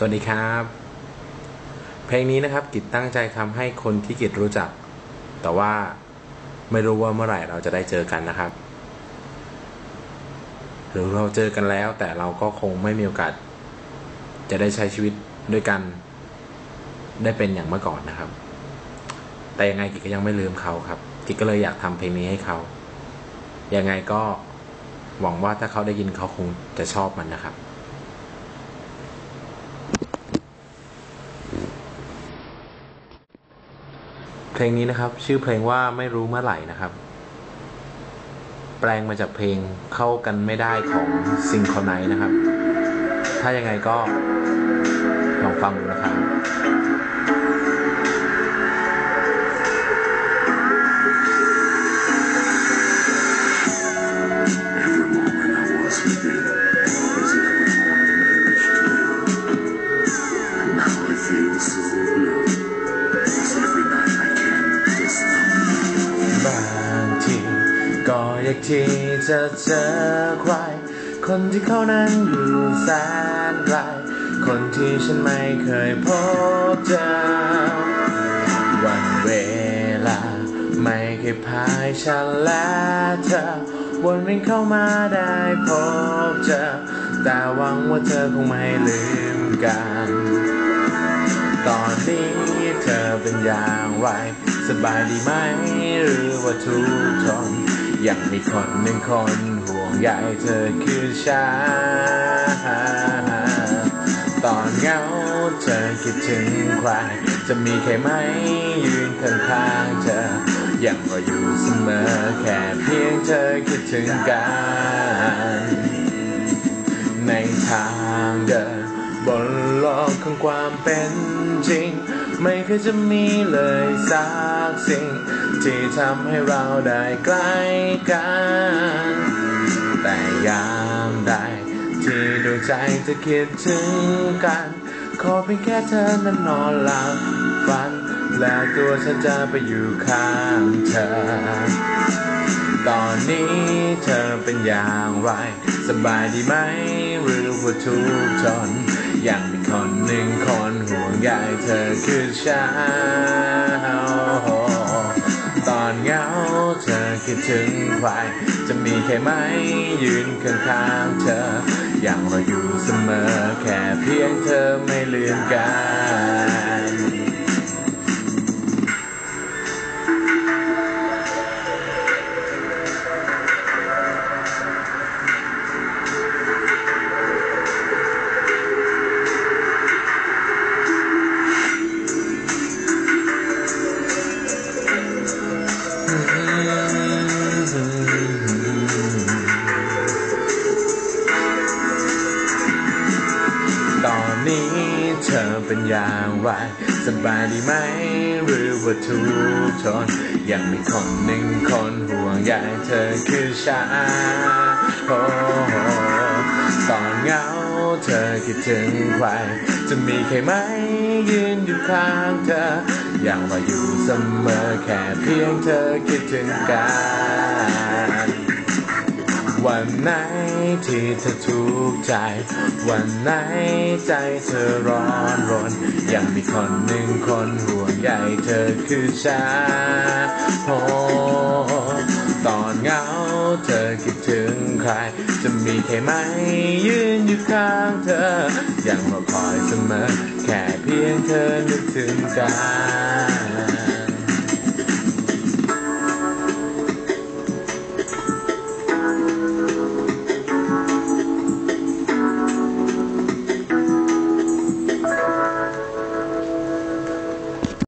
สวัสดีครับ เพลงนี้นะครับกิจตั้งใจทำให้คนที่กิจรู้จัก แต่ว่าไม่รู้ว่าเมื่อไหร่เราจะได้เจอกันนะครับ หรือเราเจอกันแล้ว แต่เราก็คงไม่มีโอกาส จะได้ใช้ชีวิตด้วยกัน ได้เป็นอย่างเมื่อก่อนนะครับ แต่ยังไงกิจก็ยังไม่ลืมเขาครับ กิจก็เลยอยากทำเพลงนี้ให้เขายังไงก็หวังว่าถ้าเขาได้ยินเขาคงจะชอบมันนะครับ เพลงนี้นะครับ ชื่อเพลงว่าไม่รู้เมื่อไหร่นะครับ แปลงมาจากเพลงเข้ากันไม่ได้ของซิงคอนไนนะครับ ถ้ายังไงก็ลองฟังดูนะครับ อยากที่จะเจอใคร คนที่เขานั้นอยู่แสนไกล คนที่ฉันไม่เคยพบเจอ วันเวลา ไม่เคยพายฉันและเธอวนเวียนเข้ามาได้พบเจอ แต่หวังว่าเธอคงไม่ลืมกัน ตอนนี้เธอเป็นอย่างไร สบายดีไหมหรือว่าทุกข์ท ยังมีคนหนึ่งคนห่วงใยเธอคือฉันตอนเหงาเธอคิดถึงใคร จะมีใครไหมยืนข้างๆเธอ ยังรออยู่เสมอแค่เพียงเธอคิดถึงกัน ในทางเดินบนโลกของความเป็นจริง ไม่เคยจะมีเลยสัก สิ่ง ที่ทำให้เราได้ใกล้กัน แต่ยามใดที่ดวงใจจะคิดถึงกัน ขอเพียงแค่เธอนั้นนอนหลับฝัน แล้วตัวฉันจะไปอยู่ข้างเธอตอนนี้เธอเป็นอย่างไร สบายดีไหม หรือว่าทุกข์ทนยังมีคนหนึ่งคนห่วงใยเธอคือฉัน เธอคิดถึงใคร จะมีใครไหมยืนข้างๆเธอ อย่างเราอยู่เสมอแค่เพียงเธอไม่ลืมกัน นี้เธอเป็นอย่างไรสบายดีไหม หรือว่าทุกข์ทนยังมีคนหนึ่งคนห่วงใยเธอคือฉันโอ้โตอนเหงาเธอคิดถึงใคร จะมีใครไหมยืนอยู่ข้างเธอ อยังรออยู่เสมอแค่เพียงเธอคิดถึงกัน วันไหนที่เธอทุกข์ใจ วันไหนใจเธอร้อนรน ยังมีคนหนึ่งคนห่วงใยเธอคือฉันโอตอนเหงาเธอคิดถึงใคร จะมีใครไหมยืนอยู่ข้างเธอ ยังรอคอยเสมอ แค่เพียงเธอนึกถึงกัน